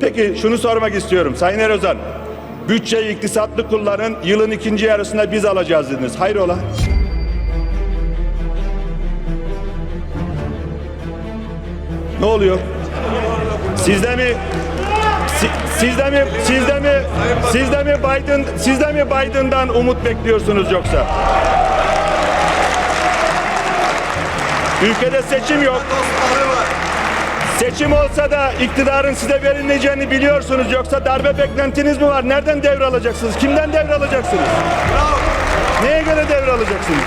Peki şunu sormak istiyorum Sayın Erozan. Bütçeyi iktisatlı kullanın, yılın ikinci yarısında biz alacağız dediniz. Hayrola? Ne oluyor? Sizde mi si- sizde mi sizde mi sizde mi Biden sizde mi Biden'dan umut bekliyorsunuz yoksa? Ülkede seçim yok. Seçim olsa da iktidarın size verilmeyeceğini biliyorsunuz. Yoksa darbe beklentiniz mi var? Nereden devralacaksınız? Kimden devralacaksınız? Neye göre devralacaksınız?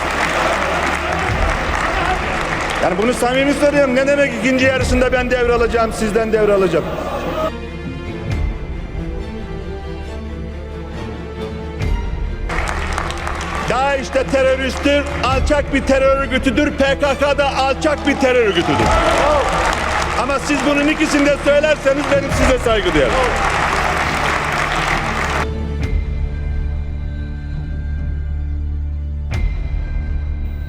Yani bunu samimi soruyorum. Ne demek ikinci yarısında ben devralacağım, sizden devralacağım? DAEŞ de teröristtir, alçak bir terör örgütüdür. PKK da alçak bir terör örgütüdür. Ama siz bunun ikisini de söylerseniz benim size saygı duyarım.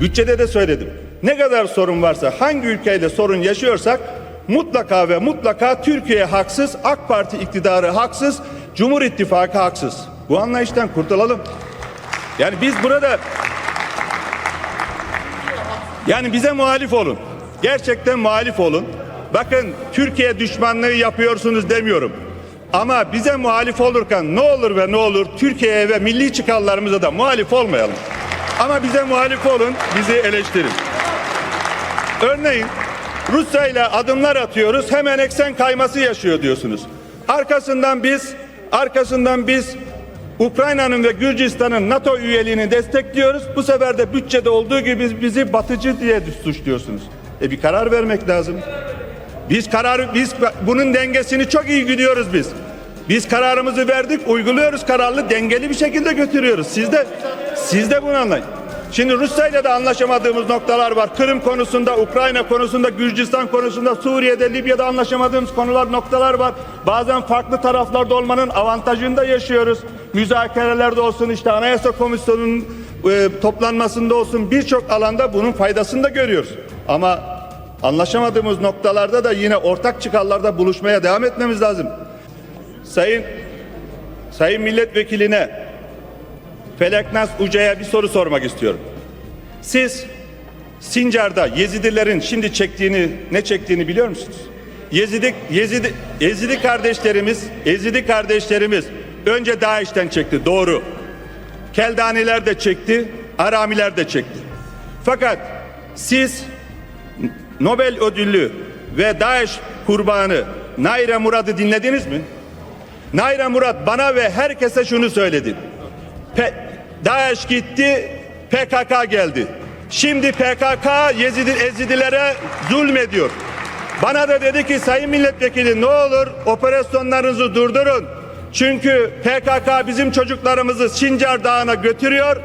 Bütçede de söyledim. Ne kadar sorun varsa, hangi ülkeyle sorun yaşıyorsak mutlaka ve mutlaka Türkiye haksız, AK Parti iktidarı haksız, Cumhur İttifakı haksız. Bu anlayıştan kurtulalım. Yani biz burada yani bize muhalif olun. Gerçekten muhalif olun. Bakın Türkiye düşmanlığı yapıyorsunuz demiyorum. Ama bize muhalif olurken ne olur ve ne olur Türkiye'ye ve milli çıkarlarımıza da muhalif olmayalım. Ama bize muhalif olun, bizi eleştirin. Örneğin Rusya ile adımlar atıyoruz, hemen eksen kayması yaşıyor diyorsunuz. Arkasından biz, arkasından biz Ukrayna'nın ve Gürcistan'ın NATO üyeliğini destekliyoruz. Bu sefer de bütçede olduğu gibi bizi batıcı diye suçluyorsunuz. E bir karar vermek lazım. Biz karar biz bunun dengesini çok iyi gidiyoruz biz. Biz kararımızı verdik, uyguluyoruz kararlı, dengeli bir şekilde götürüyoruz. Siz de siz de bunu anlayın. Şimdi Rusya ile de anlaşamadığımız noktalar var. Kırım konusunda, Ukrayna konusunda, Gürcistan konusunda, Suriye'de, Libya'da anlaşamadığımız konular, noktalar var. Bazen farklı taraflarda olmanın avantajını da yaşıyoruz. Müzakerelerde olsun, işte Anayasa Komisyonu'nun e, toplanmasında olsun birçok alanda bunun faydasını da görüyoruz. Ama anlaşamadığımız noktalarda da yine ortak çıkarlarda buluşmaya devam etmemiz lazım. Sayın Sayın milletvekiline Feleknas Uca'ya bir soru sormak istiyorum. Siz Sincar'da Yezidilerin şimdi çektiğini ne çektiğini biliyor musunuz? Yezidi Yezidi Yezidi kardeşlerimiz, Yezidi kardeşlerimiz önce DAEŞ'ten çekti. Doğru. Keldaniler de çekti, Aramiler de çekti. Fakat siz Nobel ödüllü ve DAEŞ kurbanı Naire Murad'ı dinlediniz mi? Naire Murad bana ve herkese şunu söyledi. Pe DAEŞ gitti, PKK geldi. Şimdi PKK Yezidi, Ezidilere zulmediyor. Bana da dedi ki sayın milletvekili ne olur operasyonlarınızı durdurun. Çünkü PKK bizim çocuklarımızı Sincar Dağı'na götürüyor.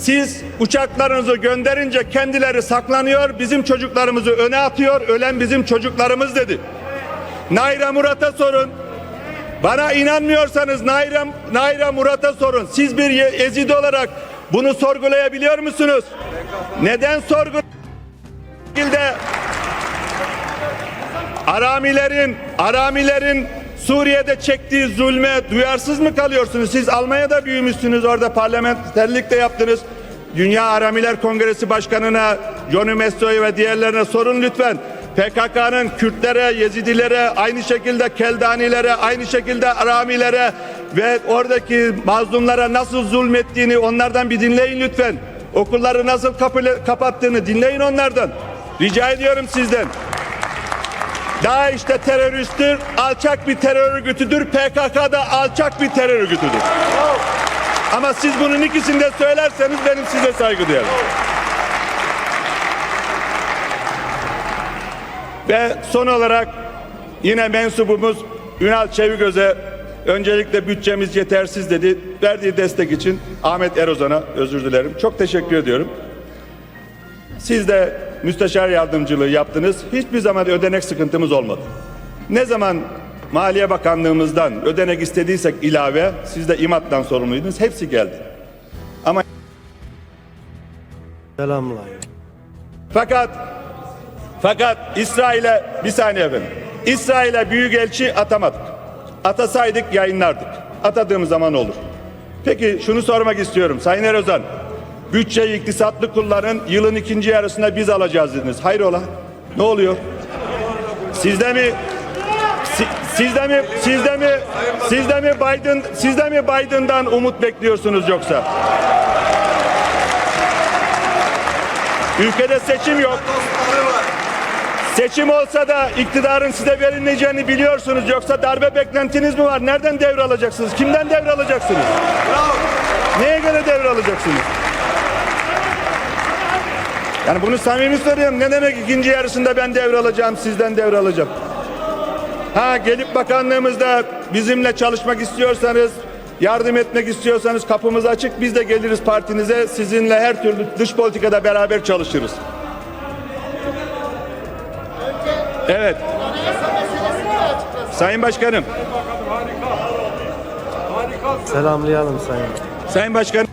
Siz uçaklarınızı gönderince kendileri saklanıyor. Bizim çocuklarımızı öne atıyor. Ölen bizim çocuklarımız dedi. Naira Murat'a sorun. Bana inanmıyorsanız Naira, Naira Murat'a sorun. Siz bir Ezidi olarak bunu sorgulayabiliyor musunuz? Neden sorgu şekilde Aramilerin Aramilerin Suriye'de çektiği zulme duyarsız mı kalıyorsunuz? Siz Almanya'da büyümüşsünüz orada parlamenterlik de yaptınız. Dünya Aramiler Kongresi Başkanı'na, Johnny Messo'ya ve diğerlerine sorun lütfen. PKK'nın Kürtlere, Yezidilere, aynı şekilde Keldanilere, aynı şekilde Aramilere ve oradaki mazlumlara nasıl zulmettiğini onlardan bir dinleyin lütfen. Okulları nasıl kapattığını dinleyin onlardan. Rica ediyorum sizden. DAEŞ de teröristtir, alçak bir terör örgütüdür. PKK da alçak bir terör örgütüdür. Ama siz bunun ikisini de söylerseniz benim size saygı duyarım. Ve son olarak yine mensubumuz Ünal Çeviköz'e öncelikle bütçemiz yetersiz dedi. Verdiği destek için Ahmet Erozan'a özür dilerim. Çok teşekkür ediyorum. Siz de müsteşar yardımcılığı yaptınız. Hiçbir zaman ödenek sıkıntımız olmadı. Ne zaman Maliye Bakanlığımızdan ödenek istediysek ilave, siz de İMAT'tan sorumluydunuz. Hepsi geldi. Ama Selamlar. fakat fakat İsrail'e bir saniye efendim. İsrail'e büyükelçi atamadık. Atasaydık yayınlardık. Atadığımız zaman olur. Peki şunu sormak istiyorum Sayın Erozan. Bütçeyi iktisatlı kulların yılın ikinci yarısında biz alacağız dediniz. Hayrola? Ne oluyor? Sizde mi si- sizde mi sizde mi sizde mi Biden sizde mi Biden'dan umut bekliyorsunuz yoksa? Ülkede seçim yok. Seçim olsa da iktidarın size verilmeyeceğini biliyorsunuz. Yoksa darbe beklentiniz mi var? Nereden devralacaksınız? Kimden devralacaksınız? Neye göre devralacaksınız? Yani bunu samimi soruyorum. Ne demek ikinci yarısında ben devralacağım, sizden devralacağım? Ha gelip bakanlığımızda bizimle çalışmak istiyorsanız, yardım etmek istiyorsanız kapımız açık. Biz de geliriz partinize. Sizinle her türlü dış politikada beraber çalışırız. Evet. Sayın Başkanım, Selamlayalım sayın. Sayın Başkanım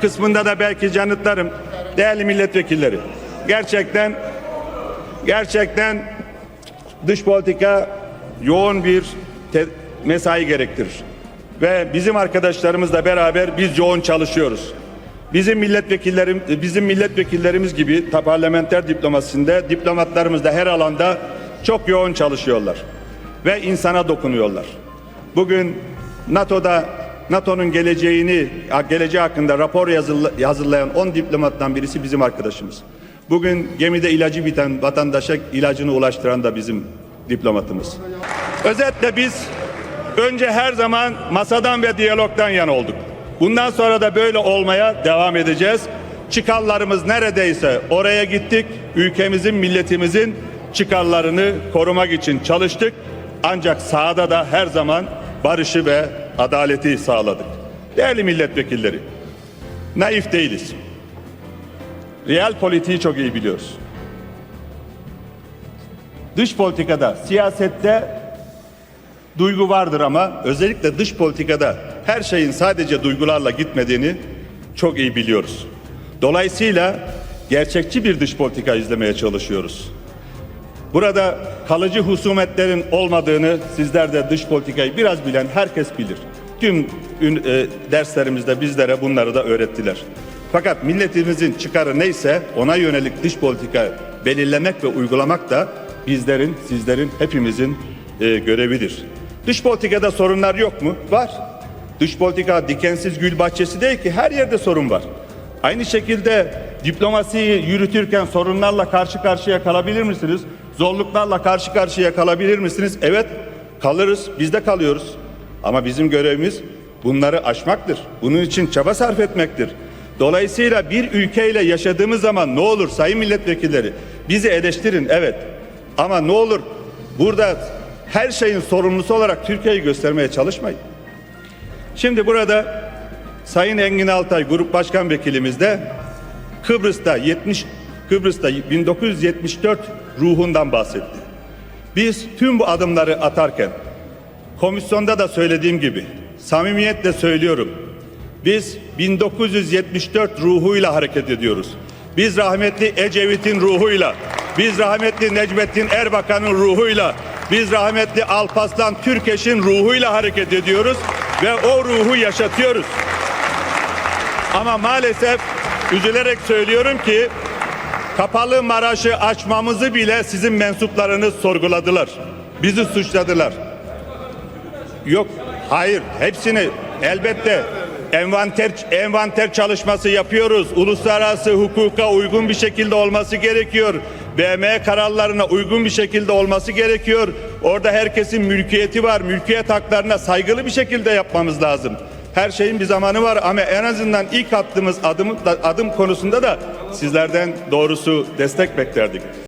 kısmında da belki canıtlarım değerli milletvekilleri. Gerçekten gerçekten dış politika yoğun bir mesai gerektirir. Ve bizim arkadaşlarımızla beraber biz yoğun çalışıyoruz. Bizim milletvekillerim bizim milletvekillerimiz gibi parlamenter diplomasinde diplomatlarımız da her alanda çok yoğun çalışıyorlar ve insana dokunuyorlar. Bugün NATO'da NATO'nun geleceğini geleceği hakkında rapor hazırlayan 10 diplomattan birisi bizim arkadaşımız. Bugün gemide ilacı biten vatandaşa ilacını ulaştıran da bizim diplomatımız. Özetle biz önce her zaman masadan ve diyalogdan yana olduk. Bundan sonra da böyle olmaya devam edeceğiz. Çıkarlarımız neredeyse oraya gittik. Ülkemizin, milletimizin çıkarlarını korumak için çalıştık. Ancak sahada da her zaman barışı ve adaleti sağladık. Değerli milletvekilleri, naif değiliz. Real politiği çok iyi biliyoruz. Dış politikada, siyasette duygu vardır ama özellikle dış politikada her şeyin sadece duygularla gitmediğini çok iyi biliyoruz. Dolayısıyla gerçekçi bir dış politika izlemeye çalışıyoruz. Burada kalıcı husumetlerin olmadığını sizler de dış politikayı biraz bilen herkes bilir. Tüm e, derslerimizde bizlere bunları da öğrettiler. Fakat milletimizin çıkarı neyse ona yönelik dış politika belirlemek ve uygulamak da bizlerin, sizlerin, hepimizin e, görevidir. Dış politikada sorunlar yok mu? Var. Dış politika dikensiz gül bahçesi değil ki her yerde sorun var. Aynı şekilde diplomasiyi yürütürken sorunlarla karşı karşıya kalabilir misiniz? Zorluklarla karşı karşıya kalabilir misiniz? Evet, kalırız. Biz de kalıyoruz. Ama bizim görevimiz bunları aşmaktır. Bunun için çaba sarf etmektir. Dolayısıyla bir ülkeyle yaşadığımız zaman ne olur sayın milletvekilleri bizi eleştirin evet. Ama ne olur burada her şeyin sorumlusu olarak Türkiye'yi göstermeye çalışmayın. Şimdi burada Sayın Engin Altay Grup Başkan Vekilimiz de Kıbrıs'ta 70 Kıbrıs'ta 1974 ruhundan bahsetti. Biz tüm bu adımları atarken komisyonda da söylediğim gibi samimiyetle söylüyorum. Biz 1974 ruhuyla hareket ediyoruz. Biz rahmetli Ecevit'in ruhuyla, biz rahmetli Necmettin Erbakan'ın ruhuyla, biz rahmetli Alpaslan Türkeş'in ruhuyla hareket ediyoruz ve o ruhu yaşatıyoruz. Ama maalesef üzülerek söylüyorum ki kapalı Maraş'ı açmamızı bile sizin mensuplarınız sorguladılar. Bizi suçladılar. Yok, hayır. Hepsini elbette envanter envanter çalışması yapıyoruz. Uluslararası hukuka uygun bir şekilde olması gerekiyor. BM kararlarına uygun bir şekilde olması gerekiyor. Orada herkesin mülkiyeti var. Mülkiyet haklarına saygılı bir şekilde yapmamız lazım. Her şeyin bir zamanı var ama en azından ilk attığımız adım, adım konusunda da sizlerden doğrusu destek beklerdik.